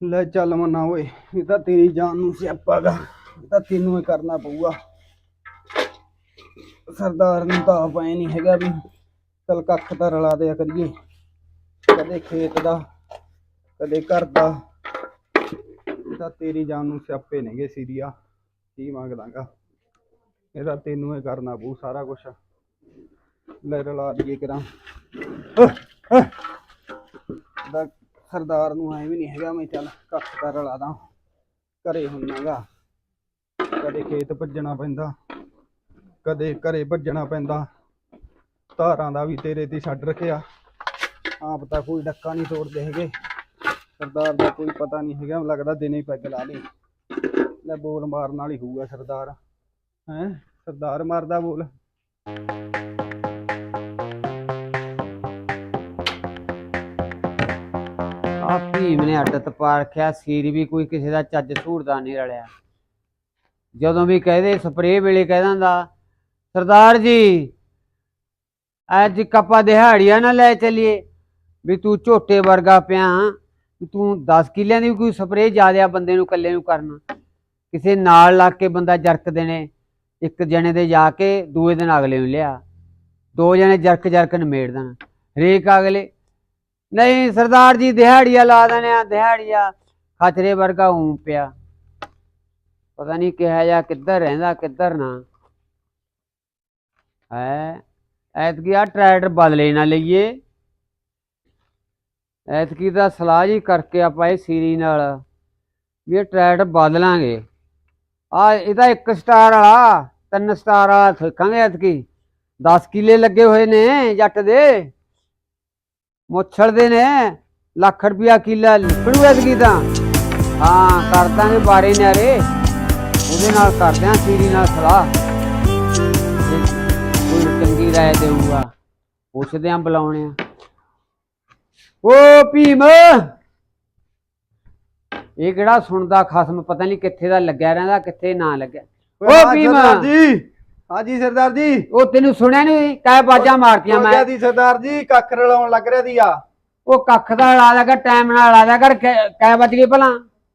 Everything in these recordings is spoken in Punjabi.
ਲੈ ਚੱਲ ਮਨਾ ਓਏ, ਇਹ ਤਾਂ ਤੇਰੀ ਜਾਨ ਨੂੰ ਸਿਆਪਾ ਗਾ। ਇਹ ਤਾਂ ਤੈਨੂੰ ਹੀ ਕਰਨਾ ਪਊਗਾ। ਸਰਦਾਰ ਨੂੰ ਤਾਂ ਆਪ ਐ ਨਹੀਂ ਹੈਗਾ ਵੀ ਚਲ ਕੱਖ ਤਾਂ ਰਲਾ ਦਿਆ ਕਰੀਏ। ਕਦੇ ਖੇਤ ਦਾ, ਕਦੇ ਘਰ ਦਾ। ਇਹ ਤਾਂ ਤੇਰੀ ਜਾਨ ਨੂੰ ਸਿਆਪੇ ਨੇਗੇ ਸੀਰੀਆ, ਕੀ ਮੰਗਦਾਗਾ ਇਹ ਤਾਂ ਤੈਨੂੰ ਹੀ ਕਰਨਾ ਪਊ ਸਾਰਾ ਕੁਝ ਲੈ ਰਲਾ ਦਈਏ ਕਰਾਂ। ਦਾ ਸਰਦਾਰ ਨੂੰ ਐ ਵੀ ਨਹੀਂ ਹੈਗਾ ਮੈਂ ਚੱਲ ਕੱਖ ਕਰ ਰਲਾ ਦਾਂ। ਘਰੇ ਹੁੰਨਾਗਾ। ਕਦੇ ਖੇਤ ਭੱਜਣਾ ਪੈਂਦਾ। ਕਦੇ ਘਰੇ ਭੱਜਣਾ ਪੈਂਦਾ। ਧਾਰਾਂ ਦਾ ਵੀ ਤੇਰੇ ਤੇ ਛੱਡ ਰੱਖਿਆ। ਆਪ ਤਾਂ ਕੋਈ ਡੱਕਾ ਨਹੀਂ ਤੋੜਦੇ ਹੈਗੇ। ਸਰਦਾਰ ਦਾ ਕੋਈ ਪਤਾ ਨਹੀਂ ਹੈਗਾ, ਲੱਗਦਾ ਦਿਨੇ ਹੀ ਪੈਗ ਲਾ ਲਈ ਲੈ ਬੋਲ ਮਾਰਨ ਵਾਲੀ ਹੋਊਗਾ ਸਰਦਾਰ ਹੈ? ਸਰਦਾਰ ਮਾਰਦਾ ਬੋਲ। ਆ ਭੀਮ ਨੇ ਅੱਡਤ ਪਾ ਰੱਖਿਆ, ਸੀਰ ਵੀ ਕੋਈ ਕਿਸੇ ਦਾ ਚੱਜ ਸੂਰਦਾ ਨਹੀਂ ਰਲਿਆ। ਜਦੋਂ ਵੀ ਕਹਦੇ ਸਪਰੇਅ ਵੇਲੇ ਕਹਿ ਦਿੰਦਾ, ਸਰਦਾਰ ਜੀ, ਅੱਜ ਕੱਪਾ ਦਿਹਾੜੀਆਂ ਨਾ ਲੈ ਚਲੀਏ, ਵੀ ਤੂੰ ਝੋਟੇ ਵਰਗਾ ਪਿਆ, ਵੀ ਤੂੰ 10 ਕਿੱਲਿਆਂ ਦੀ ਵੀ ਕੋਈ ਸਪਰੇਅ ਜ਼ਿਆਦਿਆ ਬੰਦੇ ਨੂੰ ਇਕੱਲੇ ਨੂੰ ਕਰਨਾ। ਕਿਸੇ ਨਾਲ ਲੱਗ ਕੇ ਬੰਦਾ ਜਰਕ ਦੇਣੇ, ਇੱਕ ਜਣੇ ਦੇ ਜਾ ਕੇ, ਦੂਏ ਦਿਨ ਅਗਲੇ ਨੂੰ ਲਿਆ, ਦੋ ਜਣੇ ਜਰਕ ਜਰਕ ਨਿਮੇੜ ਦੇਣਾ। ਹਰੇਕ ਅਗਲੇ ਨਹੀਂ, ਸਰਦਾਰ ਜੀ ਦਿਹਾੜੀਆ ਲਾ ਦਨੇ ਆ, ਦਿਹਾੜੀਆ। ਖਚਰੇ ਵਰਗਾ ਹੂੰ ਪਿਆ। ਪਤਾ ਨਹੀਂ ਕਿਹਾ ਜਾ ਕਿੱਧਰ ਰਹਿੰਦਾ, ਕਿੱਧਰ ਨਾ। ਹੈ, ਐਤਕੀ ਆ ਟਰੈਕਟਰ ਬਦਲੇ ਨਾ ਲਈਏ। ਐਤਕੀ ਦਾ ਸਲਾਹ ਜੀ ਕਰਕੇ ਆਪਾਂ ਇਹ ਸੀਰੀ ਨਾਲ ਵੀ ਇਹ ਟਰੈਕਟਰ ਬਦਲਾਂਗੇ ਆ ਇਹਦਾ ਇੱਕ ਸਟਾਰ ਵਾਲਾ, ਤਿੰਨ ਸਟਾਰ ਵਾਲਾ ਸਿੱਖਾਂਗੇ ਐਤਕੀ। 10 ਕਿੱਲੇ ਲੱਗੇ ਹੋਏ ਨੇ ਜੱਟ ਦੇ। ਮੁੱਛੜ ਦੇ ਨੇ। ਲੱਖ ਰੁਪਿਆ ਕਿੱਲਾ ਲਿਖੜੂ ਐਤਕੀ ਤਾਂ। ਹਾਂ ਕਰ ਦਾਂਗੇ ਬਾਰੇ ਨਿਆਰੇ। ਉਹਦੇ ਨਾਲ ਕਰਦੇ ਆਂ ਸੀਰੀ ਨਾਲ ਸਲਾਹ। ਕੋਈ ਚੰਗੀ ਰਾਏ ਦੇਊਗਾ ਪੁੱਛਦੇ ਆਂ ਬੁਲਾਉਣੇ ਆ। ਓ ਭੀਮ! ਇਹ ਕਿਹੜਾ ਸੁਣਦਾ ਖਸਮ? ਪਤਾ ਨਹੀਂ ਕਿੱਥੇ ਦਾ ਲੱਗਿਆ ਰਹਿੰਦਾ ਕਿੱਥੇ ਨਾ ਲੱਗਿਆ। ਓ ਭੀਮ! ਜੀ। ਹਾਂਜੀ ਸਰਦਾਰ ਜੀ। ਉਹ ਤੈਨੂੰ ਸੁਣਿਆ ਨਹੀਂ ਕਾਹ ਬਾਜਾਂ ਮਾਰਤੀਆਂ ਮੈਂ? ਦੀ ਸਰਦਾਰ ਜੀ ਕੱਖ ਰਲਾਉਣ ਲੱਗ ਰਿਹਾ ਦੀ ਆ ਉਹ ਕੱਖ ਦਾ ਲਾ ਦਿਆ ਕਰ ਟਾਈਮ ਨਾਲ ਲਾ ਦਿਆ ਕਰ ਕੈ ਕੈ ਵੱਜ ਗਏ ਭਲਾ?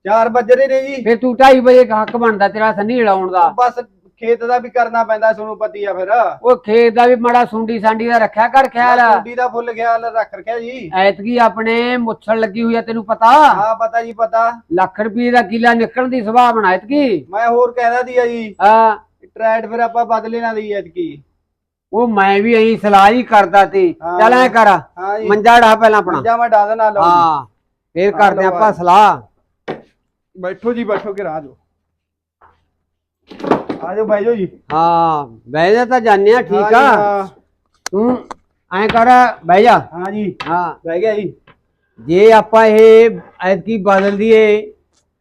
4 ਵੱਜ ਨੇ ਜੀ। ਫਿਰ ਤੂੰ 2:30 ਵਜੇ ਹੱਕ ਬਣਦਾ ਤੇਰਾ ਸੰਨੀ ਲਾਉਣ ਦਾ। ਬਸ ਖੇਤ ਦਾ ਵੀ ਕਰਨਾ ਪੈਂਦਾ ਤੁਹਾਨੂੰ ਪਤੀ ਆ ਫਿਰ। ਉਹ ਖੇਤ ਦਾ ਵੀ ਮੜਾ ਸੁੰਡੀ ਸਾਂਡੀ ਦਾ ਰੱਖਿਆ ਕਰ ਖਿਆਲ। ਕੁੰਡੀ ਦਾ ਫੁੱਲ ਖਿਆਲ ਰੱਖ ਰੱਖਿਆ ਜੀ। ਐਤਕੀ ਆਪਣੇ ਮੁੱਛੜ ਲੱਗੀ ਹੋਈ ਆ ਤੈਨੂੰ ਪਤਾ? ਹਾਂ ਪਤਾ ਜੀ ਪਤਾ। ਲੱਖ ਰੁਪਏ ਦਾ ਕਿਲਾ ਨਿਕਲਣ ਦੀ ਸੁਭਾਅ ਬਣਾ ਐਤਕੀ। ਮੈਂ ਹੋਰ ਕਹਿਦਾ ਦੀ ਆ ਜੀ। ਆ ਟਰੈਡ ਫਿਰ ਆਪਾਂ ਬਦਲੇ ਨਾ ਦੀ ਐਤਕੀ। ਉਹ ਮੈਂ ਵੀ ਐਂ ਸਲਾਹ ਹੀ ਕਰਦਾ ਤੀ ਹਾਂ। ਚੱਲ ਐ ਕਰ ਹਾਂ ਜੀ। ਮੰਜਾ ਢਾ ਪਹਿਲਾਂ ਆਪਣਾ। ਮੰਜਾ ਮੈਂ ਡਾ ਦੇਣਾ ਲਓ ਹਾਂ ਫੇਰ ਕਰਦੇ ਆਪਾਂ ਸਲਾਹ। ਬੈਠੋ ਜੀ ਬੈਠੋ ਕਿ ਰਾਜੋ ਆਜੋ ਬਾਈ ਜੀ। ਹਾਂ ਬਹਿ ਜਾ ਤਾਂ ਜਾਣਿਆ ਠੀਕ ਹਾਂ ਜੀ, ਆ। ਹਾਂ। ਤੂੰ ਐਂ ਕਰ ਬਹਿ ਜਾ। ਹਾਂ ਜੀ। ਹਾਂ। ਬਹਿ ਗਿਆ ਜੀ। ਜੇ ਆਪਾਂ ਇਹ ਐਤਕੀ ਬਦਲ ਦਈਏ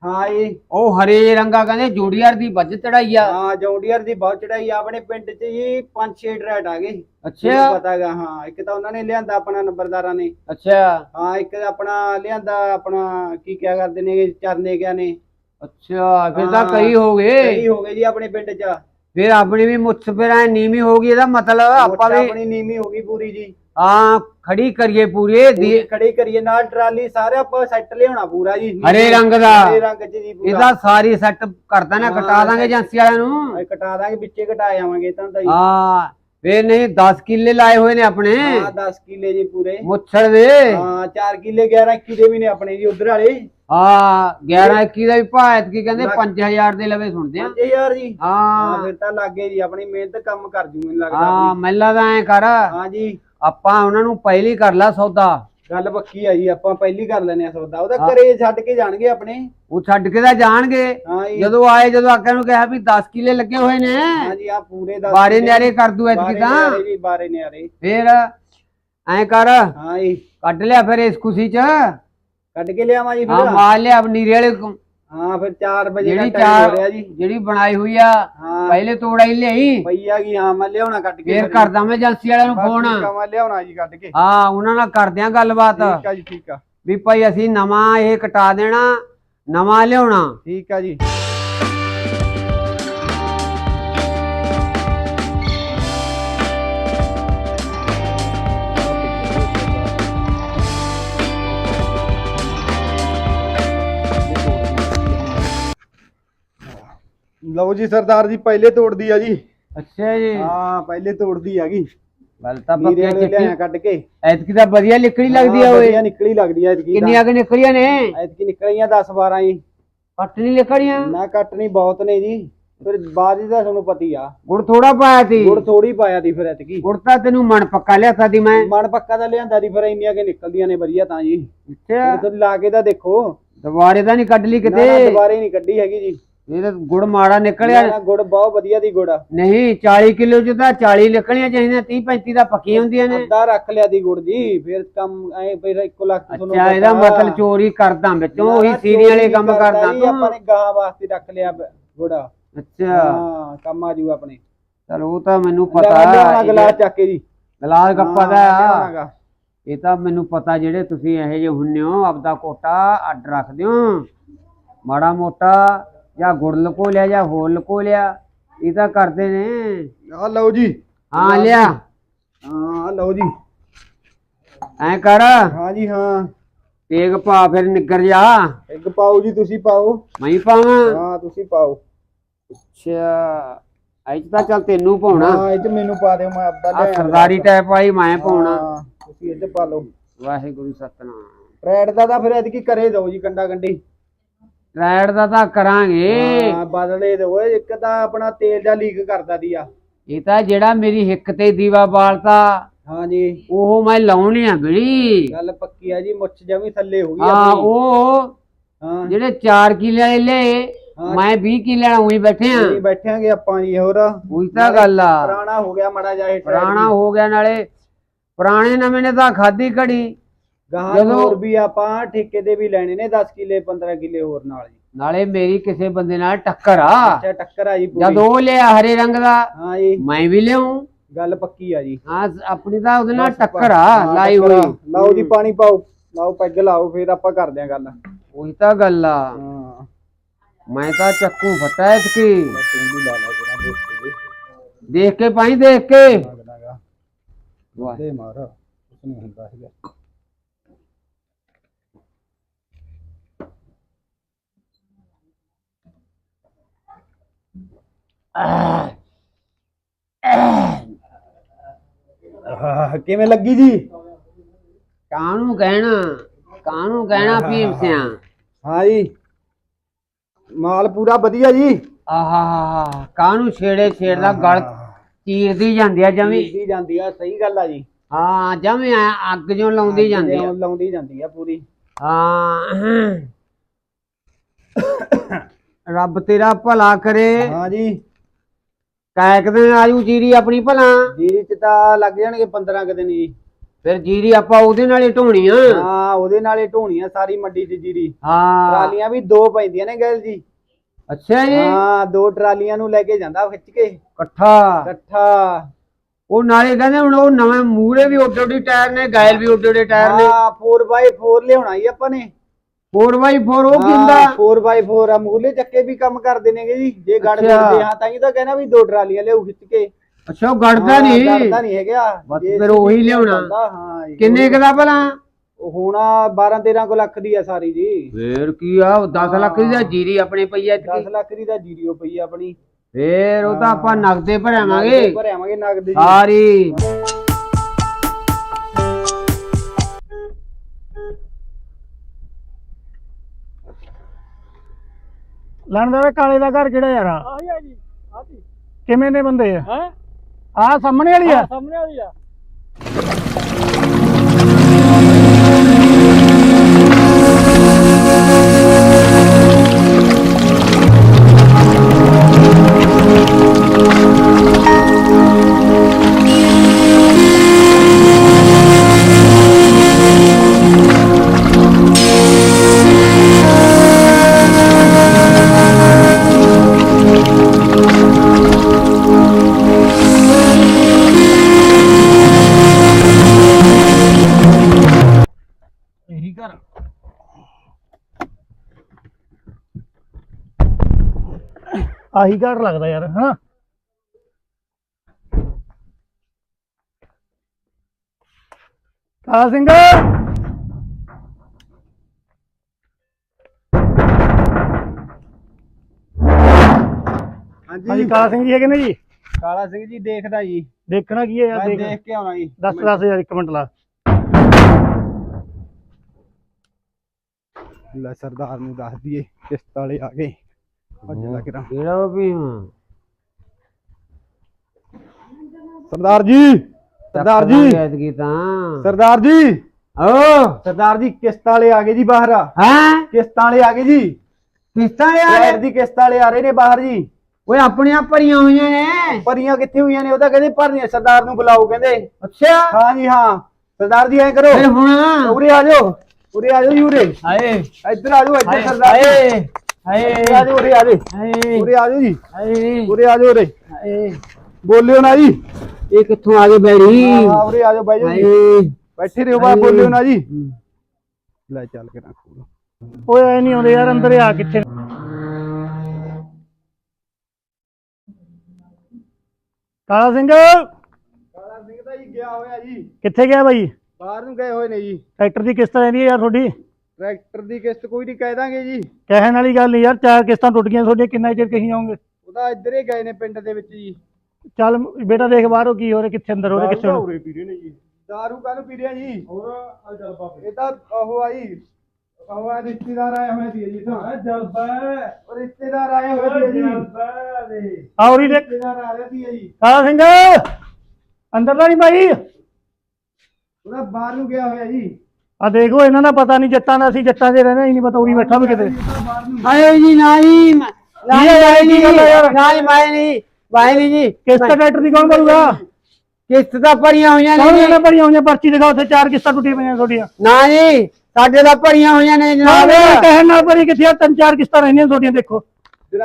ਹਾਂ ਜੀ। ਉਹ ਹਰੇ ਰੰਗਾ ਕਹਿੰਦੇ ਜੋੜੀਆਰ ਦੀ ਵੱਜ ਚੜਾਈ ਆ। ਹਾਂ ਜੌਂਡੀਅਰ ਦੀ ਬਹੁਤ ਚੜਾਈ ਆ ਆਪਣੇ ਪਿੰਡ 'ਚ ਜੀ ਪੰਜ ਛੇ ਟਰੈਟ ਆ ਗਏ। ਅੱਛਾ। ਪਤਾਗਾ ਹਾਂ ਇੱਕ ਤਾਂ ਉਹਨਾਂ ਨੇ ਲਿਆਂਦਾ ਆਪਣਾ ਨੰਬਰਦਾਰਾਂ ਨੇ। ਅੱਛਾ। ਹਾਂ ਇੱਕ ਆਪਣਾ ਲਿਆਂਦਾ ਆਪਣਾ ਕੀ ਕਿਆ ਕਰਦੇ ਨੇ ਚਰਨੇ ਕਿਆ ਨੇ। ਅੱਛਾ ਫਿਰ ਤਾਂ ਹਾਂ। ਕਈ ਹੋ ਗਏ। ਕਈ ਹੋ ਗਏ ਜੀ ਆਪਣੇ ਪਿੰਡ 'ਚ। ਫਿਰ ਆਪਣੀ ਵੀ ਮੁੱਛ ਫਿਰ ਐ ਨੀਵੀਂ ਹੋ ਗਈ ਇਹਦਾ ਮਤਲਬ ਆਪਾਂ ਵੀ ਆਪਣੀ ਨੀਵੀਂ ਹੋ ਗਈ ਪੂਰੀ ਜੀ। ਹਾਂ ਖੜੀ ਕਰੀਏ ਪੂਰੇ ਦੀ ਖੜੀ ਕਰੀਏ ਨਾਲ ਟਰਾਲੀ ਸਾਰੇ ਆਪਾਂ ਸੈੱਟ ਲਿਆਉਣਾ ਪੂਰਾ ਜੀ। ਹਰੇ ਰੰਗ ਦਾ। ਹਰੇ ਰੰਗ 'ਚ ਜੀ ਪੂਰਾ। ਇਹਦਾ ਸਾਰੀ ਸੈੱਟ ਕਰਦਾ ਨਾ ਕਟਾ ਦਾਂਗੇ ਏਜੰਸੀ ਵਾਲਿਆਂ ਨੂੰ। ਕਟਾ ਦਾਂਗੇ ਵਿੱਚੇ ਕਟਾ ਜਾਵਾਂਗੇ ਤਾਂ ਤਾਂ ਹਾਂ ਫੇਰ ਨਹੀਂ 10 ਕਿੱਲੇ ਲਾਏ ਹੋਏ ਨੇ ਆਪਣੇ। ਹਾਂ 10 ਕਿੱਲੇ ਜੀ ਪੂਰੇ। ਮੁੱਛੜ ਦੇ। ਹਾਂ 4 ਕਿੱਲੇ 11 ਕਿੱਲੇ ਵੀ ਨੇ ਆਪਣੇ ਜੀ ਉਧਰ ਵਾਲੇ। ਹਾਂ 11 21 ਦਾ ਵੀ ਭਾਅ ਕੀ ਕਹਿੰਦੇ 5000 ਦੇ ਲਵੇ ਸੁਣਦੇ ਆ। 5000 ਜੀ। ਹਾਂ। ਫਿਰ ਤਾਂ ਲੱਗੇ ਜੀ ਆਪਣੀ ਮਿਹਨਤ ਕੰਮ ਕਰ ਜੂ ਮੈਨੂੰ ਲੱਗਦਾ ਹਾਂ ਆਪਣੀ। ਮੈਲਾ ਦਾ ਐ ਕਰ। ਹਾਂ ਜੀ। ਆਪਾਂ ਉਹਨਾਂ ਨੂੰ ਪਹਿਲੀ ਕਰ ਲਾ ਸੌਦਾ। ਗੱਲ ਪੱਕੀ ਆ ਜੀ ਆਪਾਂ ਪਹਿਲੀ ਕਰ ਲੈਨੇ ਆ ਸੌਦਾ। ਉਹਦਾ ਘਰੇ ਛੱਡ ਕੇ ਜਾਣਗੇ ਆਪਣੇ। ਉਹ ਛੱਡ ਕੇ ਤਾਂ ਜਾਣਗੇ। ਹਾਂ ਜੀ। ਜਦੋਂ ਆਏ ਜਦੋਂ ਆਕਿਆਂ ਨੂੰ ਕਿਹਾ ਵੀ 10 ਕਿੱਲੇ ਲੱਗੇ ਹੋਏ ਨੇ। ਹਾਂ ਜੀ ਆ ਪੂਰੇ ਦਾ ਬਾਰੇ ਨਿਆਰੇ ਕਰ ਦੂ ਐਤਕੀ ਤਾਂ। ਜੀ ਬਾਰੇ ਨਿਆਰੇ। ਫੇਰ ਐ ਕਰ। ਹਾਂ ਜੀ। ਕੱਢ ਲਿਆ ਫਿਰ ਇਸ ਖੁਸ਼ੀ ਚ। ਕੱਢ ਕੇ ਲਿਆਵਾਂ ਜੀ ਹਾਂ ਫਿਰ। ਮਾਰ ਲਿਆ ਨੀਰੇ ਵਾਲੇ ਕੋਲ। ਹਾਂ ਫਿਰ 4 ਵਜੇ ਦਾ ਜਿਹੜੀ ਟਾਈਮ ਹੋ ਚਾਰ ਰਿਹਾ ਜੀ। ਜਿਹੜੀ ਬਣਾਈ ਹੋਈ ਆ ਹਾਂ। ਪਹਿਲੇ ਤੋੜਾਈ ਲਈ ਪਈ ਆ ਗਈ ਹਾਂ ਮੈਂ ਲਿਆਉਣਾ ਕੱਢ ਕੇ ਫੇਰ ਕਰਦਾ ਮੈਂ ਏਜੰਸੀ ਵਾਲਿਆਂ ਨੂੰ ਫੋਨ। ਮੈਂ ਲਿਆਉਣਾ ਜੀ ਕੱਢ ਕੇ। ਹਾਂ ਉਹਨਾਂ ਨਾਲ ਕਰਦੇ ਆ ਗੱਲਬਾਤ। ਠੀਕ ਆ ਜੀ ਠੀਕ ਆ। ਵੀ ਭਾਈ ਅਸੀਂ ਨਵਾਂ ਇਹ ਕਟਾ ਦੇਣਾ ਨਵਾਂ ਲਿਆਉਣਾ। ਠੀਕ ਆ ਜੀ। ਲਓ ਜੀ ਸਰਦਾਰ ਜੀ ਪਹਿਲੇ ਤੋੜਦੀ ਆ ਜੀ। ਅੱਛਾ ਜੀ। ਹਾਂ ਪਹਿਲੇ ਤੋੜਦੀ ਹੈਗੀ ਗੱਲ ਤਾਂ ਵਾਲੇ ਲਿਆਇਆ ਚਿੱਟੀ ਕੱਢ ਕੇ। ਐਤਕੀ ਤਾਂ ਵਧੀਆ ਲਿਕੜੀ ਲੱਗਦੀ ਆ ਓਏ। ਵਧੀਆ ਨਿਕਲੀ ਲੱਗਦੀ ਐ ਐਤਕੀ ਕਿੰਨੀਆਂ ਕਿ ਨਿਕਲੀਆਂ ਨੇ? ਐਤਕੀ ਨਿਕਲੀਆਂ 10 12 ਜੀ। ਕੱਟ ਨਹੀਂ ਲਿਕੜੀਆਂ ਨਾ ਕੱਟਣੀ ਬਹੁਤ ਨੇ ਜੀ। ਫਿਰ ਬਾਅਦ ਹੀ ਤਾਂ ਤੁਹਾਨੂੰ ਪਤੀ ਆ। ਗੁੜ ਥੋੜਾ ਪਾਇਆ ਸੀ। ਗੁੜ ਥੋੜੀ ਪਾਇਆ ਦੀ ਫਿਰ ਐਤਕੀ। ਗੁੜ ਤਾਂ ਤੈਨੂੰ ਮਨ ਪੱਕਾ ਲਿਆਤਾ ਦੀ ਮੈਂ। ਮਨ ਪੱਕਾ ਤਾਂ ਲਿਆਂਦਾ ਦੀ ਫਿਰ ਇੰਨੀਆਂ ਕਿ ਨਿਕਲਦੀਆਂ ਨੇ ਵਧੀਆ ਤਾਂ ਜੀ। ਅੱਛਾ। ਤੁਸੀਂ ਲਾ ਕੇ ਤਾਂ ਦੇਖੋ। ਦੁਬਾਰੇ ਤਾਂ ਨਹੀਂ ਕੱਢ ਲਈ ਨਾ ਨਾ ਕਿਤੇ। ਦੁਬਾਰੇ ਨਹੀਂ ਕੱਢੀ ਹੈਗੀ ਜੀ। ਇਹ ਤਾਂ ਗੁੜ ਮਾੜਾ ਨਿਕਲਿਆ। ਗੁੜ ਬਹੁਤ ਵਧੀਆ ਦੀ ਗੁੜ ਆ। ਨਹੀਂ 40 ਕਿਲੋ ਚ ਤਾਂ 40 ਨਿਕਲੀਆਂ ਚਾਹੀਦੀਆਂ 30 35 ਤਾਂ ਪੱਕੀਆਂ ਹੁੰਦੀਆਂ ਨੇ। ਅੱਧਾ ਰੱਖ ਲਿਆ ਦੀ ਗੁੜ ਜੀ ਫਿਰ ਕੰਮ ਐ ਫਿਰ 1 ਲੱਖ ਤੁਹਾਨੂੰ ਅੱਛਾ ਇਹਦਾ। ਮਤਲਬ ਚੋਰੀ ਕਰਦਾ ਵਿੱਚੋਂ ਉਹੀ ਸੀਰੀ ਵਾਲੇ ਕੰਮ ਕਰਦਾ ਜੀ, ਆਪਾਂ ਨੇ ਗਾਂ ਵਾਸਤੇ ਰੱਖ ਲਿਆ ਗੁੜ। ਅੱਛਾ। ਹਾਂ ਕੰਮ ਆ ਜੂ ਆਪਣੇ। ਚਲ ਉਹ ਤਾਂ ਮੈਨੂੰ ਪਤਾ ਗਲਾਸ ਚੱਕ ਕੇ ਜੀ। ਗਲਾਸ ਗੱਪਾ ਦਾ। ਇਹ ਤਾਂ ਮੈਨੂੰ ਪਤਾ ਜਿਹੜੇ ਤੁਸੀਂ ਇਹੋ ਜਿਹੇ ਹੁੰਨੇ ਹੋ ਆਪਦਾ ਕੋਟਾ ਅੱਡ ਰੱਖਦੇ ਹੋ ਮਾੜਾ ਮੋਟਾ ਜਾਂ ਗੁੜ ਲਕੋ ਲਿਆ ਜਾਂ ਹੋਰ ਲਕੋ ਲਿਆ ਇਹ ਤਾਂ ਕਰਦੇ ਨੇ। ਆਹ ਲਓ ਜੀ। ਹਾਂ ਲਿਆ। ਹਾਂ ਆਹ ਲਓ ਜੀ। ਐ ਕਰ। ਹਾਂ ਜੀ ਹਾਂ। ਤੇਗ ਪਾ ਫਿਰ ਨਿੱਗਰ ਜਾ ਇੱਕ ਪਾਓ ਜੀ ਤੁਸੀਂ ਪਾਓ। ਮੈਂ ਹੀ ਪਾਵਾਂ। ਹਾਂ ਤੁਸੀਂ ਪਾਓ। ਅੱਛਾ ਚ ਤਾਂ ਚੱਲ ਤੈਨੂੰ ਪਾਉਣਾ। ਹਾਂ ਇਹ ਚ ਮੈਨੂੰ ਪਾ ਦਿਓ ਮੈਂ ਆਪਦਾ ਆ ਲਿਆਇਆ ਸਰਦਾਰੀ ਟਾਈਪ ਵਾਲੀ ਮੈਂ ਪਾਉਣਾ। ਹਾਂ, ਤੁਸੀਂ ਇਹ ਚ ਪਾ ਲਓ। ਵਾਹਿਗੁਰੂ ਸਤਨਾਮ। ਰੈਡ ਦਾ ਤਾਂ ਫਿਰ ਐਤਕੀ ਕਰੇ ਦਿਓ ਜੀ ਕੰਡਾ ਕੰਡੀ ਰਾਈਡ ਦਾ ਤਾਂ ਕਰਾਂਗੇ। ਹਾਂ ਬਦਲੇ ਦਿਓ ਇੱਕ ਤਾਂ ਆਪਣਾ ਤੇਲ ਦਾ ਲੀਕ ਕਰਦਾ ਦੀ ਆ ਇਹ ਤਾਂ ਜਿਹੜਾ ਮੇਰੀ ਹਿੱਕ ਤੇ ਦੀਵਾ ਬਾਲਤਾ ਹਾਂ ਜੀ ਉਹ ਮੈਂ ਲਾਉਣੀ ਆ ਬਿੜੀ ਗੱਲ ਪੱਕੀ ਆ ਜੀ ਮੁੱਛ ਜਮੀ ਥੱਲੇ ਹੋ ਗਈ ਹਾਂ ਆਪਣੀ। ਉਹ ਹਾਂ। ਜਿਹੜੇ 4 ਕਿੱਲੇ ਹਾਂ। ਮੈਂ 20 ਕਿੱਲੇ ਉਹੀ ਬੈਠੇ ਆ। ਨਹੀਂ ਬੈਠਾਂਗੇ ਆਪਾਂ ਜੀ ਹੋਰ। ਉਹੀ ਤਾਂ ਗੱਲ ਆ। ਪੁਰਾਣਾ ਹੋ ਗਿਆ ਮੜਾ ਜਾ ਪੁਰਾਣਾ ਹੋ ਗਿਆ ਨਾਲੇ। ਪੁਰਾਣੇ ਨਵੇਂ ਨੇ ਤਾਂ ਖਾਦੀ ਘੜੀ। ਗਾਹਾਂ ਜਦੋਂ- ਹੋਰ ਵੀ ਆਪਾਂ ਠੇਕੇ ਦੇ ਵੀ ਲੈਣੇ ਨੇ 10 ਕਿੱਲੇ 15 ਕਿੱਲੇ ਹੋਰ ਨਾਲ ਜੀ ਨਾਲੇ ਮੇਰੀ ਕਿਸੇ ਬੰਦੇ ਨਾਲ ਟੱਕਰ ਆ। ਅੱਛਾ ਟੱਕਰ ਆ ਜੀ ਜਦ ਉਹ ਲਿਆ ਹਰੇ ਰੰਗ ਦਾ ਹਾਂ ਜੀ। ਮੈਂ ਵੀ ਲਿਆਉਂ ਗੱਲ ਪੱਕੀ ਆ ਜੀ। ਹਾਂ ਆਪਣੀ ਤਾਂ ਉਹਦੇ ਨਾਲ ਬਸ ਟੱਕਰ ਆ ਹਾਂ, ਲਾਈ ਟੱਕਰ ਹੋਈ। ਆ। ਲਾਓ ਜੀ ਪਾਣੀ ਪਾਓ। ਲਾਓ ਪੈਗ ਲਾਓ ਫਿਰ ਆਪਾਂ ਕਰਦੇ ਆਂ ਗੱਲ। ਉਹੀ ਤਾਂ ਗੱਲ ਆ। ਹਾਂ। ਮੈਂ ਤਾਂ ਚੱਕੂ ਫਟਾ ਇਤਕੀ ਤੂੰ ਵੀ ਲਾ ਲਾ ਜਰਾ ਬੋਲ ਕੇ ਦੇਖ। ਕੇ ਪਾਈ ਦੇਖ ਕੇ। ਲੱਗਦਾਗਾ ਵਾਹ। ਦੇ ਮਾਰ ਨਹੀਂ ਹੁੰਦਾ ਹੈਗਾ। ਆਹ, ਕਿਵੇਂ ਲੱਗੀ ਜੀ? ਕਾਹਨੂੰ ਕਹਿਣਾ? ਕਾਹਨੂੰ ਕਹਿਣਾ ਭੀਮ ਸਿਆ? ਹਾਂ ਜੀ। ਮਾਲ ਪੂਰਾ ਵਧੀਆ ਜੀ। ਆਹਾ ਕਾਹਨੂੰ ਛੇੜੇ ਛੇੜਦਾ? ਗਲ ਚੀਰਦੀ ਜਾਂਦੀ ਆ ਜਮੀ। ਦੀ ਜਾਂਦੀ ਆ ਸਹੀ ਗੱਲ ਆ ਜੀ। ਹਾਂ ਜਮੀ ਅੱਗ ਜੋ ਲਾਉਂਦੀ ਜਾਂਦੀ ਆ। ਲਾਉਂਦੀ ਜਾਂਦੀ ਆ ਪੂਰੀ। ਹਾਂ। ਰੱਬ ਤੇਰਾ ਭਲਾ ਕਰੇ। ਹਾਂ ਜੀ। ਕਾਇਕ ਦਿਨ ਆਜੂ ਜੀਰੀ ਆਪਣੀ ਭਲਾ। ਜੀਰੀ ਚ ਤਾਂ ਲੱਗ ਜਾਣਗੇ 15 ਕੁ ਦਿਨ ਜੀ ਫਿਰ ਜੀਰੀ ਆਪਾਂ ਉਹਦੇ ਨਾਲ ਹੀ ਢੋਣੀ ਆ। ਹਾਂ ਉਹਦੇ ਨਾਲੇ ਢੋਣੀਆਂ ਸਾਰੀ ਮੰਡੀ ਚ ਜੀਰੀ। ਹਾਂ। ਟਰਾਲੀਆਂ ਵੀ ਦੋ ਪੈਂਦੀਆਂ ਨੇ ਗੈਲ ਜੀ। ਅੱਛਾ ਜੀ। ਹਾਂ ਦੋ ਟਰਾਲੀਆਂ ਨੂੰ ਲੈ ਕੇ ਜਾਂਦਾ ਖਿੱਚ ਕੇ। ਇਕੱਠਾ। ਇਕੱਠਾ। ਉਹ ਨਾਲੇ ਕਹਿੰਦੇ ਹੁਣ ਉਹ ਨਵੇਂ ਮੂਰੇ ਵੀ ਓਡੇ ਓਡੇ ਟਾਇਰ ਨੇ ਗਾਇਲ ਵੀ ਓਡੇ ਟਾਇਰ ਨੇ। ਹਾਂ 4x4 ਲਿਆਉਣਾ ਜੀ ਆਪਾਂ ਨੇ। 4x4 ਉਹ ਕੀ ਹੁੰਦਾ? 4x4 ਆ ਮੂਲੇ ਚੱਕੇ ਵੀ ਕੰਮ ਕਰਦੇ ਨੇਗੇ ਜੀ। ਜੇ ਗੜ ਅੱਛਾ। ਕਰਦੇ ਹਾਂ ਤਾਂ ਹੀ ਤਾਂ ਕਹਿਣਾ ਵੀ ਦੋ ਟਰਾਲੀਆਂ ਲਿਆਉ ਖਿੱਚ ਕੇ। ਅੱਛਾ ਉਹ ਗੜਦਾ ਨਹੀਂ। ਗੜਦਾ ਨਹੀਂ ਹੈਗਾ। ਬਸ ਜੇ ਫਿਰ ਉਹੀ ਸਿੱਧੀ ਲਿਆਉਣਾ। ਚੱਲਦਾ, ਹਾਂ ਜੀ। ਕਿੰਨੇ ਕੁ ਦਾ ਭਲਾ? ਹੋਣਾ 12 13 ਕੁ ਲੱਖ ਦੀ ਆ ਸਾਰੀ ਜੀ। ਫੇਰ ਕੀ ਆ 10 ਲੱਖ ਦੀ ਤਾਂ ਜੀਰੀ ਆਪਣੇ ਪਈ ਐ 10 ਲੱਖ ਦੀ ਤਾਂ ਜੀਰੀਓ ਪਈ ਆ ਆਪਣੀ। ਫੇਰ ਉਹ ਤਾਂ ਆਪਾਂ ਨਗਦੇ ਭਰਾਵਾਂਗੇ ਭਰਿਆਵਾਂਗੇ ਨਗਦ ਜੀ ਸਾਰੀ। ਲੰਡਦਾ ਕਾਲੇ ਦਾ ਘਰ ਕਿਹੜਾ ਯਾਰ? ਆਹੀ ਆ ਜੀ ਆਹੀ ਕਿਵੇਂ ਨੇ ਬੰਦੇ ਆ? ਹੈ? ਆ ਸਾਹਮਣੇ ਵਾਲੀ ਆ? ਸਾਹਮਣੇ ਵਾਲੀ ਆ। ਘਰ ਆਹੀ ਘਰ ਲੱਗਦਾ ਯਾਰ ਹਾਂ ਕਾਲਾ ਸਿੰਘ। ਹਾਂਜੀ। ਕਾਲਾ ਸਿੰਘ ਜੀ ਹੈਗੇ ਨੇ ਜੀ? ਕਾਲਾ ਸਿੰਘ ਜੀ ਦੇਖਦਾ ਜੀ। ਦੇਖਣਾ ਕੀ ਹੈ ਯਾਰ ਮੈਂ ਦੇਖ ਦੇਖ ਕੇ ਆਉਣਾ ਜੀ। ਦੱਸ ਦੱਸ ਯਾਰ ਇੱਕ ਮਿੰਟ ਲਾ। ਲੈ ਸਰਦਾਰ ਨੂੰ ਦੱਸ ਦਈਏ ਕਿਸ਼ਤ ਵਾਲੇ ਆ ਗਏ। ਅੱਜ ਦਾ ਕਿਰਾ ਕਿਹੜਾ ਉਹ ਵੀ ਸਰਦਾਰ ਜੀ ਸਰਦਾਰ ਜੀ। ਐਤਕੀ ਤਾਂ। ਸਰਦਾਰ ਜੀ। ਓ ਸਰਦਾਰ ਜੀ ਕਿਸ਼ਤ ਵਾਲੇ ਆ ਗਏ ਜੀ ਬਾਹਰ। ਹੈ? ਕਿਸ਼ਤਾਂ ਵਾਲੇ ਆ ਗਏ ਜੀ। ਕਿਸ਼ਤਾਂ ਫਲੈਟ ਯਾਰ ਦੀ ਕਿਸ਼ਤ ਵਾਲੇ ਆ ਰਹੇ ਨੇ ਬਾਹਰ ਜੀ। ਓਏ ਆਪਣੀਆਂ ਭਰੀਆਂ ਹੋਈਆਂ ਨੇ। ਪਰੀਆਂ ਕਿੱਥੇ ਹੋਈਆਂ ਨੇ? ਉਹ ਤਾਂ ਕਹਿੰਦੇ ਭਰਨੀਆਂ। ਸਰਦਾਰ ਨੂੰ ਬੁਲਾਓ ਕਹਿੰਦੇ। ਅੱਛਾ। ਹਾਂ ਜੀ ਹਾਂ। ਸਰਦਾਰ ਜੀ ਐ ਕਰੋ। ਹੁਣ? ਉਰੇ ਆ ਜਾਓ। ਉਰੇ ਆ ਜਾਓ ਜੀ ਉਰੇ। ਹਾਏ। ਇੱਧਰ ਆ ਜਾਓ ਇੱਧਰ ਸਰਦਾਰ ਜੀ। ਹਾਏ ਹਾਏ। ਉਰੇ ਆ ਜਾਓ ਉਰੇ ਆ ਜਾਓ। ਹਾਏ। ਉਰੇ ਆ ਜਾਓ ਜੀ। ਹਾਏ। ਉਰੇ ਆ ਜਾਓ ਉਰੇ। ਹਾਏ। ਬੋਲਿਓ ਨਾ ਜੀ। ਇਹ ਕਿੱਥੋਂ ਆ ਗਏ ਬੈਰੀ? ਹਾਂ ਹਾਂ, ਉਰੇ ਆ ਜਾਓ ਬਾਈ ਜੀ। ਹਾਏ। ਬੈਠੇ ਰਹੋ ਬਾ ਬੋਲਿਓ ਨਾ ਜੀ। ਲੈ ਚੱਲ ਕੇ ਰੱਖ ਓਏ ਐ ਨਹੀਂ ਆਉਂਦੇ ਯਾਰ ਅੰਦਰ ਆ ਕਿੱਥੇ? ਕਾਲਾ ਸਿੰਘ? ਕਾਲਾ ਸਿੰਘ ਤਾਂ ਜੀ ਗਿਆ ਹੋਇਆ ਜੀ। ਕਿੱਥੇ ਗਿਆ ਬਾਈ? ਬਾਹਰ ਨੂੰ ਗਏ ਹੋਏ ਨੇ ਜੀ। ਟਰੈਕਟਰ ਦੀ ਕਿਸ਼ਤ ਰਹਿੰਦੀ ਹੈ ਯਾਰ ਤੁਹਾਡੀ? ਟਰੈਕਟਰ ਦੀ ਕਿਸ਼ਤ ਕੋਈ ਨਹੀਂ ਕਹਿ ਦਾਂਗੇ ਜੀ। ਕਹਿਣ ਵਾਲੀ ਗੱਲ ਨਹੀਂ ਯਾਰ ਚਾਰ ਕਿਸ਼ਤਾਂ ਟੁੱਟ ਗਈਆਂ ਤੁਹਾਡੀਆਂ ਕਿੰਨਾ ਚਿਰ ਕਹੀ ਜਾਓਗੇ? ਉਹਦਾ ਇੱਧਰ ਹੀ ਗਏ ਨੇ ਪਿੰਡ ਦੇ ਵਿੱਚ ਜੀ। ਚੱਲ ਬੇਟਾ ਦੇਖ ਬਾਹਰੋਂ ਕੀ ਹੋ ਰਿਹਾ ਕਿੱਥੇ ਅੰਦਰ ਹੋ ਰਿਹਾ ਕਿੱਥੇ ਹੋ ਰਿਹਾ। ਪੀ ਰਹੇ ਨੇ ਜੀ। ਦਾਰੂ ਕਾਹਨੂੰ ਪੀ ਰਿਹਾ ਜੀ? ਹੋਰ ਆ ਚੱਲ ਬਾਬੇ ਇਹ ਤਾਂ ਉਹ ਆਈ ਉਹ ਆ ਰਿਸ਼ਤੇਦਾਰ ਆਏ ਹੋਏ ਸੀ ਜੀ ਤਾਂ ਜਲਬਾ। ਉਹ ਰਿਸ਼ਤੇਦਾਰ ਆਏ ਹੋਏ ਸੀ ਜੀ। ਆ ਉਰੀ ਦੇਖ। ਰਿਸ਼ਤੇਦਾਰ ਆ ਰਹੇ ਸੀ ਜੀ। ਕਾਲਾ ਸਿੰਘ ਅੰਦਰ ਤਾਂ ਨਹੀਂ ਬਾਈ ਉਹਦਾ ਬਾਹਰ ਨੂੰ ਗਿਆ ਹੋਇਆ ਜੀ। ਆ ਦੇਖੋ ਇਹਨਾਂ ਦਾ ਪਤਾ ਨਹੀਂ ਜੱਟਾਂ ਦਾ ਅਸੀਂ ਜੱਟਾਂ 'ਚ ਰਹਿੰਦੇ ਹੀ ਨਹੀਂ ਪਤਾ ਉਰੀ ਬੈਠਾ ਵੀ ਕਿਤੇ। ਬਾਹਰ ਨੂੰ ਜੀ ਨਹੀਂ ਨਾ। ਕੀ ਹੈ ਯਾਰ, ਕੀ ਗੱਲ ਹੈ ਯਾਰ? ਨਾ ਜੀ ਮੈਂ ਨਹੀਂ ਮੈਂ ਨਹੀਂ ਜੀ। ਕਿਸ਼ਤ ਟਰੈਕਟਰ ਦੀ ਕੌਣ ਭਰੂਗਾ ਕਿਸ਼ਤ ਤਾਂ ਭਰੀਆਂ ਹੋਈਆਂ ਕੌਣ ਨੇ ਜੀ। ਭਰੀਆਂ ਹੋਈਆਂ? ਪਰਚੀ ਦਿਖਾਓ ਉੱਥੇ ਚਾਰ ਕਿਸ਼ਤਾਂ ਟੁੱਟੀਆਂ ਪਈਆਂ ਤੁਹਾਡੀਆਂ। ਨਾ ਜੀ ਸਾਡੇ ਤਾਂ ਭਰੀਆਂ ਹੋਈਆਂ ਨੇ ਜਨਾਬ। ਕਹਿਣ ਨਾਲ ਭਰੀ ਕਿੱਥੇ ਆ? ਤਿੰਨ ਚਾਰ ਕਿਸ਼ਤਾਂ ਰਹਿੰਦੀਆਂ ਤੁਹਾਡੀਆਂ ਦੇਖੋ।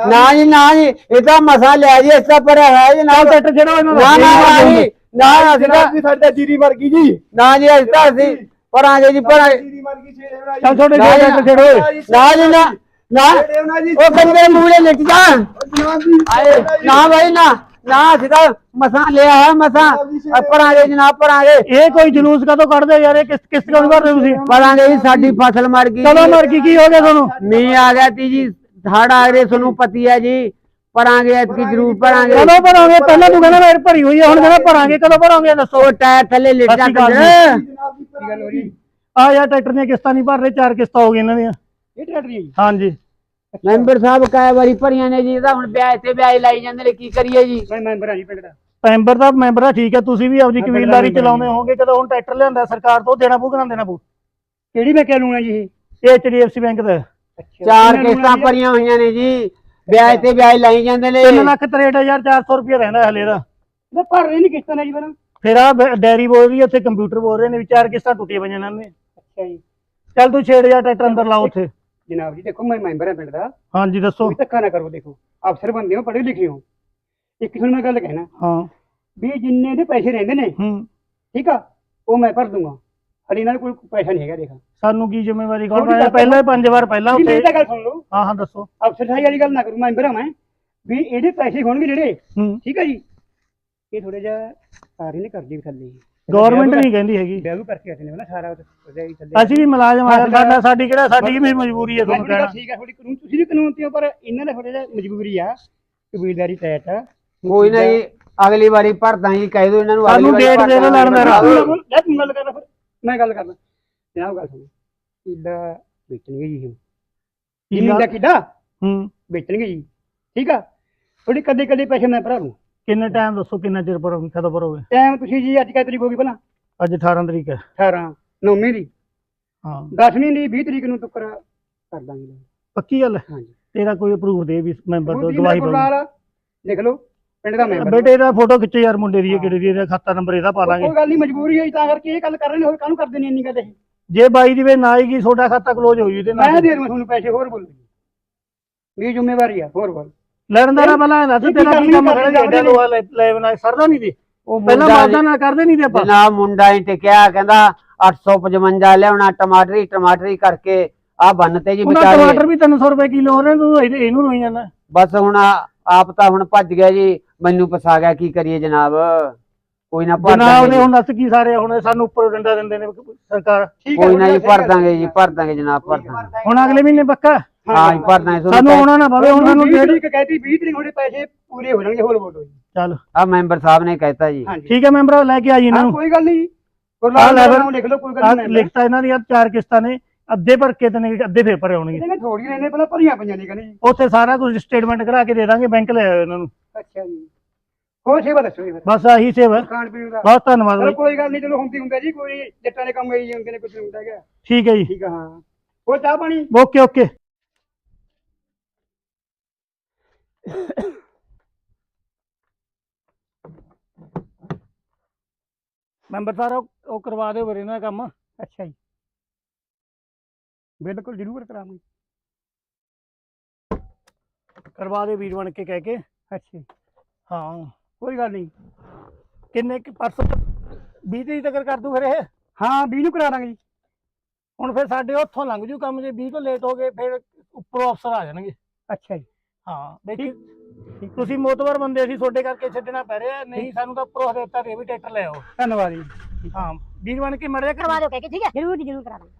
ਨਾ ਜੀ ਨਾ ਜੀ ਇਹ ਤਾਂ ਮਸਾ ਲਿਆ ਜੀ ਇਸ ਤਾਂ ਭਰਿਆ ਹੈ ਜੀ ਨਾ ਨਾਲ ਟਰੈਕਟਰ ਜਿਹੜਾ ਇਹਨਾਂ ਨਾ ਨਾ ਨਾ ਜੀ। ਨਾ ਅਸੀਂ ਤਾਂ ਜੀ ਸਾਡਾ ਜੀਰੀ ਮਰ ਗਈ ਜੀ। ਨਾ ਜੀ ਅਸੀਂ ਤਾਂ ਅਸੀਂ ਭਰਾਂਗੇ ਜੀ ਭਰਾਂਗੇ ਜੀਰੀ ਮਰ ਗਈ ਛੇੜੇ ਚੱਲ ਛੋਟੇ ਛੇੜੋ ਨਾ ਜੀ ਨਾ ਨਾ ਉਹ ਬੰਦੇ ਮੂਹਰੇ ਲਿਟ ਜਾ। ਨਾ ਭਾਈ ਨਾ ਨਾ ਅਸੀਂ ਤਾਂ ਮਸਾਂ ਲਿਆ ਹੈ ਮਸਾਂ। ਭਰਾਂਗੇ ਜਨਾਬ ਭਰਾਂਗੇ ਇਹ ਕੋਈ ਜਲੂਸ ਕਦੋਂ ਕੱਢਦੇ ਯਾਰ ਇਹ ਕਿਸ ਕਿਸ ਕਿਉਂ ਭਰਦੇ ਤੁਸੀਂ? ਭਰਾਂਗੇ ਜੀ ਸਾਡੀ ਫਸਲ ਮਰ ਗਈ ਕਦੋਂ ਮਰ ਗਈ? ਕੀ ਹੋ ਗਿਆ ਤੁਹਾਨੂੰ? ਮੀਂਹ ਆ ਗਿਆ ਤੀ ਜੀ ਹੜ ਆ ਗਏ ਤੁਹਾਨੂੰ ਪਤੀ ਹੈ ਜੀ। ਭਰਾਂਗੇ ਐਤਕੀ ਜ਼ਰੂਰ ਭਰਾਂਗੇ ਕਦੋਂ ਭਰਾਂਗੇ ਪਹਿਲਾਂ ਤੂੰ ਕਹਿੰਦਾ ਮੈਂ ਭਰੀ ਹੋਈ ਹੈ ਹੁਣ ਕਹਿੰਦਾ ਭਰਾਂਗੇ ਕਦੋਂ ਭਰਾਂਗੇ ਦੱਸੋ? ਉਹ ਟਾਇਰ ਥੱਲੇ ਲਿਟ ਜਾ। ਕੀ ਆ ਯਾਰ ਟਰੈਕਟਰ ਦੀਆਂ ਕਿਸ਼ਤਾਂ ਨਹੀਂ ਭਰ ਰਹੇ ਚਾਰ ਕਿਸ਼ਤਾਂ ਹੋ ਗਈਆਂ ਇਹਨਾਂ ਦੀਆਂ। ਇਹ ਟਰੈਕਟਰ ਜੀ। ਹਾਂਜੀ। ਮੈਂਬਰ ਸਾਹਿਬ ਕਾਇ ਵਾਰੀ ਭਰੀਆਂ ਨੇ ਜੀ ਇਹਦਾ ਹੁਣ ਵਿਆਜ ਤੇ ਵਿਆਜ ਲਾਈ ਜਾਂਦੇ ਨੇ ਕੀ ਕਰੀਏ ਜੀ? ਮੈਂ ਮੈਂਬਰ ਹਾਂ ਜੀ ਪਿੰਡ ਦਾ। ਮੈਂਬਰ ਦਾ ਮੈਂਬਰ ਆ ਠੀਕ ਹੈ ਤੁਸੀਂ ਵੀ ਆਪਣੀ ਕਬੀਲਦਾਰੀ ਚਲਾਉਂਦੇ ਹੋਵੋਗੇ ਕਦੋਂ ਹੁਣ ਟਰੈਕਟਰ ਲਿਆਂਦਾ ਸਰਕਾਰ ਤੋਂ ਦੇਣਾ ਪਊ ਕਿ ਨਾ ਦੇਣਾ ਪਊ? ਕਿਹੜੀ ਮੈਂ ਕਹਿ ਲੂਣਾ ਜੀ ਇਹ? ਐਚਡੀਐਫਸੀ ਬੈਂਕ ਦਾ। ਚਾਰ ਕਿਸ਼ਤਾਂ ਭਰੀਆਂ ਹੋਈਆਂ ਨੇ ਜੀ। ਵਿਆਜ ਤੇ ਵਿਆਜ ਲਾਈ ਜਾਂਦੇ ਨੇ। ਤਿੰਨ ਲੱਖ 63400 ਰੁਪਏ ਰਹਿੰਦਾ ਹਲੇ ਦਾ ਇਹ ਭਰ ਰਹੇ ਨਹੀਂ ਕਿਸ਼ਤਾਂ ਨੇ ਜੀ ਪਹਿਲਾਂ ਫਿਰ ਆ ਡੈਰੀ ਬੋਲ ਰਹੀ ਹੈ ਉੱਥੇ ਕੰਪਿਊਟਰ ਬੋਲ ਰਹੇ ਨੇ ਵੀ ਚਾਰ ਕਿਸ਼ਤਾਂ ਟੁੱਟੀਆਂ ਪਈਆਂ ਇਹਨਾਂ ਨੇ। ਅੱਛਾ ਜੀ। ਚੱਲ ਤੂੰ ਛੇੜ ਜਾ ਟਰੈਕਟਰ ਅੰਦਰ ਲਾਓ ਉੱਥੇ। ਜਨਾਬ ਜੀ ਦੇਖੋ ਮੈਂ ਮੈਂਬਰ ਹਾਂ ਪਿੰਡ ਦਾ। ਹਾਂਜੀ ਦੱਸੋ। ਧੱਕਾ ਨਾ ਕਰੋ ਦੇਖੋ। ਅਫਸਰ ਬੰਦੇ ਹੋ ਪੜ੍ਹੇ ਲਿਖੇ ਹੋ। ਇੱਕ ਤੁਹਾਨੂੰ ਮੈਂ ਗੱਲ ਕਹਿਣਾ। ਹਾਂ। ਵੀ ਜਿੰਨੇ ਦੇ ਪੈਸੇ ਰਹਿੰਦੇ ਨੇ ਹੂੰ। ਠੀਕ ਆ ਉਹ ਮੈਂ ਭਰ ਦੂੰਗਾ। ਹਲੇ ਨਾਲ ਕੋਈ ਪੈਸਾ ਨਹੀਂ ਹੈਗਾ ਦੇਖ। ਸਾਨੂੰ ਕੀ ਜ਼ਿੰਮੇਵਾਰੀ? ਕੌਣ ਪਾਇਆ ਪਹਿਲਾਂ ਹੀ ਪੰਜ ਵਾਰ ਪਹਿਲਾਂ ਉੱਥੇ ਮੇਰੀ ਤਾਂ ਗੱਲ ਸੁਣ ਲਓ। ਹਾਂ ਹਾਂ ਦੱਸੋ। ਅਫਸਰ ਸਾਈ ਵਾਲੀ ਗੱਲ ਨਾ ਕਰੋ ਮੈਂਬਰ ਹਾਂ ਮੈਂ। ਵੀ ਇਹਦੇ ਪੈਸੇ ਹੋਣਗੇ ਜਿਹੜੇ। ਹੂੰ। ਠੀਕ ਆ ਜੀ? ਇਹ ਥੋੜੇ ਜਿਹਾ ਸਾਰੇ ਨੇ ਕਰਜ਼ੇ ਵੀ ਥੱਲੇ। ਗਵਰਨਮੈਂਟ ਨਹੀਂ ਕਹਿੰਦੀ ਹੈਗੀ। ਵਿਆਹ ਕਰਕੇ ਹਟੇ ਨੇ ਨਾ ਸਾਰਾ ਹੀ ਥੱਲੇ। ਅਸੀਂ ਵੀ ਮੁਲਾਜ਼ਮ ਆ ਸਾਡਾ ਸਾਡੀ ਕਿਹੜਾ ਸਾਡੀ ਵੀ ਮਜਬੂਰੀ ਹੈ ਤੁਹਾਨੂੰ ਕਹਿਣਾ। ਠੀਕ ਆ ਥੋੜੀ ਕਾਨੂੰਨ ਤੁਸੀਂ ਵੀ ਕਾਨੂੰਨ ਤੇ ਹੋ ਪਰ ਇਹਨਾਂ ਦਾ ਥੋੜਾ ਜਿਹਾ ਮਜਬੂਰੀ ਆ ਕਬੀਲਦਾਰੀ ਤੈਤ ਆ ਕੋਈ ਨਾ ਜੀ ਅਗਲੀ ਵਾਰੀ ਭਰਦਾ ਜੀ ਕਹਿ ਦਿਓ ਇਹਨਾਂ ਨੂੰ ਅਗਲੀ ਵਾਰੀ date ਦੇ ਦਿਓ। ਲੜਨ ਦਾ। ਲੈ ਤੂੰ ਗੱਲ ਕਰਨਾ ਫਿਰ। ਮੈਂ ਗੱਲ ਕਰਨਾ ਜਨਾਬ ਗੱਲ ਸੁਣੋ। ਕਿੱਡਾ ਵੇਚਣਗੇ ਜੀ ਇਹ। ਜ਼ਮੀਨ ਦਾ ਕਿੱਡਾ? ਹੂੰ। ਵੇਚਣਗੇ ਜੀ। ਠੀਕ ਆ? ਥੋੜੀ ਕਦੇ ਕਦੇ ਪੈਸੇ ਮੈਂ ਭਰਾ ਦੂੰ ਕਿੰਨੇ ਟਾਈਮ ਦੱਸੋ ਕਿੰਨਾ ਚਿਰ ਭਰੋਗੇ ਕਦੋਂ ਭਰੋਗੇ ਟਾਈਮ ਤੁਸੀਂ ਜੀ ਅੱਜ ਕਿਹ ਤਰੀਕ ਹੋ ਗਈ ਭਲਾ? ਅੱਜ 18 ਤਰੀਕ ਹੈ। 18 9ਵੀਂ ਦੀ। ਹਾਂ। 10ਵੀਂ ਦੀ 20 ਤਰੀਕ ਨੂੰ ਤੁਕਰ ਕਰ ਦਾਂਗੇ। ਪੱਕੀ ਗੱਲ ਹੈ? ਤੇਰਾ ਕੋਈ ਪ੍ਰੂਫ ਦੇ ਵੀ ਮੈਂਬਰ ਤੋਂ ਗਵਾਹੀ ਨਾਲ ਲਿਖ ਲਓ ਪਿੰਡ ਦਾ ਮੈਂਬਰ ਬੇਟੇ ਦਾ ਫੋਟੋ ਖਿੱਚੋ ਯਾਰ ਮੁੰਡੇ ਦੀ ਇਹ ਕਿਹੜੇ ਦੀ ਇਹਦਾ ਖਾਤਾ ਨੰਬਰ ਇਹਦਾ ਪਾ ਲਾਂਗੇ। ਕੋਈ ਗੱਲ ਨਹੀਂ ਮਜਬੂਰੀ ਹੋਈ ਤਾਂ ਕਰਕੇ ਇਹ ਗੱਲ ਕਰ ਰਹੇ ਨੇ ਹੋਰ ਕਾਹਨੂੰ ਕਰਦੇ ਨੇ ਇੰਨੀ ਗੱਲ ਇਹ? ਜੇ ਬਾਈ ਦੀ ਵੇ ਨਾ ਆਏਗੀ ਤੁਹਾਡਾ ਖਾਤਾ ਕਲੋਜ਼ ਹੋ ਜੂ ਇਹਦੇ ਮੈਂ ਦੇ ਦੂੰ ਤੁਹਾਨੂੰ ਪੈਸੇ ਹੋਰ ਬੋਲੋ ਮੇਰੀ ਜ਼ਿੰਮੇਵਾਰੀ ਆ ਹੋਰ ਬੋਲ। ਲੈਣ ਦਾ ਬਲਾ ਦੱਸ ਇਹ ਕੀ ਤੇਰਾ ਕੀ ਕੰਮ ਕਰੇ ਐਡਾ ਲੋਹਾ ਲੈ ਲੈ ਬਣਾ ਸਰਦਾ ਨਹੀਂ ਦੀ ਉਹ ਪਹਿਲਾਂ ਮੁੰਡਾ ਮਾਦਾ ਨਾਲ ਕਰਦੇ ਨਹੀਂ ਤੇ ਆਪਾਂ। ਜਨਾਬ ਮੁੰਡਾ ਹੀ ਟਿਕਿਆ ਕਹਿੰਦਾ 855 ਲਿਆਉਣਾ ਟਮਾਟਰੀ ਟਮਾਟਰੀ ਕਰਕੇ ਆ ਬੰਨਤੇ ਜੀ ਉਹਨਾਂ ਵਿਚਾਰੇ ਟਮਾਟਰ ਵੀ 300 ਰੁਪਏ ਕਿਲੋ ਹੋ ਰਹੇ ਨੇ, ਤੂੰ ਇਹਨੂੰ ਰੋਈ ਜਾਂਦਾ। ਬਸ ਹੁਣ ਆਪ ਤਾਂ ਹੁਣ ਭੱਜ ਗਿਆ ਜੀ ਮੈਨੂੰ ਫਸਾ ਗਿਆ ਕੀ ਕਰੀਏ ਜਨਾਬ? ਕੋਈ ਨਾ ਭਰ ਜਨਾਬ ਦਾਂਗੇ ਨੇ। ਹੁਣ ਦੱਸ ਕੀ ਸਾਰੇ ਹੁਣ ਸਾਨੂੰ ਉੱਪਰ ਡੰਡਾ ਦਿੰਦੇ ਨੇ ਸਰਕਾਰ। ਠੀਕ ਹੈ ਕੋਈ ਨਾ ਜੀ ਭਰ ਦਾਂਗੇ ਜੀ ਭਰ ਦਾਂਗੇ ਜਨਾਬ ਭਰ ਦਾਂਗੇ। ਹੁਣ ਅਗਲੇ ਮਹੀਨੇ ਪੱਕਾ? ਹਾਂ ਜੀ ਭਰਨਾ ਹੈ ਸਾਨੂੰ ਆਉਣਾ ਨਾ ਪਵੇ ਉਹਨਾਂ ਨੂੰ ਤਰੀਕ ਕਹਿਤੀ 20 ਤਰੀਕ ਤੁਹਾਡੇ ਪੈਸੇ ਪੂਰੇ ਹੋ ਜਾਣਗੇ ਹੋਰ ਬੋਲੋ ਜੀ। ਚੱਲ। ਆ ਮੈਂਬਰ ਸਾਹਿਬ ਨੇ ਕਹਿਤਾ ਜੀ। ਹਾਂਜੀ ਠੀਕ ਹੈ ਮੈਂਬਰ ਲੈ ਕੇ ਆ ਜੀ ਇਹਨਾਂ ਹਾਂ ਨੂੰ ਕੋਈ ਗੱਲ ਨਹੀਂ ਗੁਰਲਾਲ ਲੈ ਫਿਰ। ਨਾਮ ਲਿਖ ਲਓ ਕੋਈ ਆਹ ਗੱਲ ਨਹੀਂ ਲਿਖਤਾ ਇਹਨਾਂ ਦੀਆਂ ਚਾਰ ਕਿਸ਼ਤਾਂ ਨੇ ਅੱਧੇ ਭਰ ਕੇ ਤੇ ਨੇ ਅੱਧੇ ਫੇਰ ਭਰੇ ਹੋਣਗੇ। ਇਹਨੇ ਥੋੜੀ ਰਹਿਣੇ ਪਹਿਲਾਂ ਭਰੀਆਂ ਪਈਆਂ ਨੇ ਕਹਿੰਦੇ ਜੀ। ਉੱਥੇ ਸਾਰਾ ਕੁਝ ਸਟੇਟਮੈਂਟ ਕਰਾ ਕੇ ਦੇ ਦਾਂਗੇ ਬੈਂਕ ਲੈ ਆਇਓ ਇਹਨਾਂ ਨੂੰ। ਅੱਛਾ ਜੀ। ਹੋਰ ਸੇਵਾ ਦੱਸੋ ਜੀ ਫਿਰ। ਬਸ ਆਹੀ ਸੇਵਾ। ਖਾਣ ਪੀਣ ਦਾ। ਬਹੁਤ ਧੰਨਵਾਦ ਚਲੋ ਬਾਈ। ਕੋਈ ਗੱਲ ਨਹੀਂ ਚਲੋ ਹੁੰਦੀ ਹੁੰਦਾ ਜੀ ਕੋਈ ਜੱਟਾਂ ਦੇ ਕੰਮ ਆਈ ਜਾਂਦੇ ਨੇ ਕੁਝ ਹੁੰਦਾ ਹੈਗਾ। ਠੀਕ ਹੈ ਜੀ। ਠੀਕ ਆ ਹਾਂ। ਹੋਰ ਚਾਹ ਪਾਣੀ? Okay okay. ਮੈਂਬਰ ਸਾਹਿਬ ਉਹ- ਉਹ ਕਰਵਾ ਦਿਓ ਵੀਰੇ ਇਹਨਾਂ ਦਾ ਕੰਮ। ਅੱਛਾ ਜੀ। ਬਿਲਕੁਲ ਜ਼ਰੂਰ ਕਰਾਂਗੇ ਕਰਵਾ ਦਿਓ ਵੀਰ ਬਣ ਕੇ ਕਹਿ ਕੇ। ਅੱਛਾ ਜੀ। ਹਾਂ। ਕੋਈ ਗੱਲ ਨਹੀਂ। ਕਿੰਨੇ ਕੁ ਪਰਸੋਂ 20 ਤਰੀਕ ਤੱਕ ਕਰ ਦੂ ਫਿਰ ਇਹ? ਹਾਂ 20 ਨੂੰ ਕਰਾ ਦਾਂਗੇ ਜੀ। ਹੁਣ ਫਿਰ ਸਾਡੇ ਉੱਥੋਂ ਲੰਘ ਜੂ ਕੰਮ ਜੇ 20 ਤੋਂ ਲੇਟ ਹੋ ਗਏ ਫਿਰ ਉੱਪਰੋਂ ਅਫਸਰ ਆ ਜਾਣਗੇ। ਅੱਛਾ ਜੀ। ਹਾਂ ਦੇਖੀ ਤੁਸੀਂ ਮੋਤਵਰ ਬੰਦੇ ਸੀ ਤੁਹਾਡੇ ਕਰਕੇ ਛੱਡਣਾ ਪੈ ਰਿਹਾ ਨਹੀਂ ਸਾਨੂੰ ਤਾਂ ਉੱਪਰੋਂ ਹਦਾਇਤਾਂ ਦੇ ਵੀ ਟਰੈਕਟਰ ਲੈ ਆਓ। ਧੰਨਵਾਦ ਜੀ। ਹਾਂ ਵੀਰ ਬਣ ਕੇ ਕਰ ਕਰਵਾ ਦਿਓ ਕਹਿ ਕੇ ਠੀਕ ਹੈ? ਜ਼ਰੂਰ ਜੀ ਜ਼ਰੂਰ ਕਰਾ ਦਾਂਗੇ।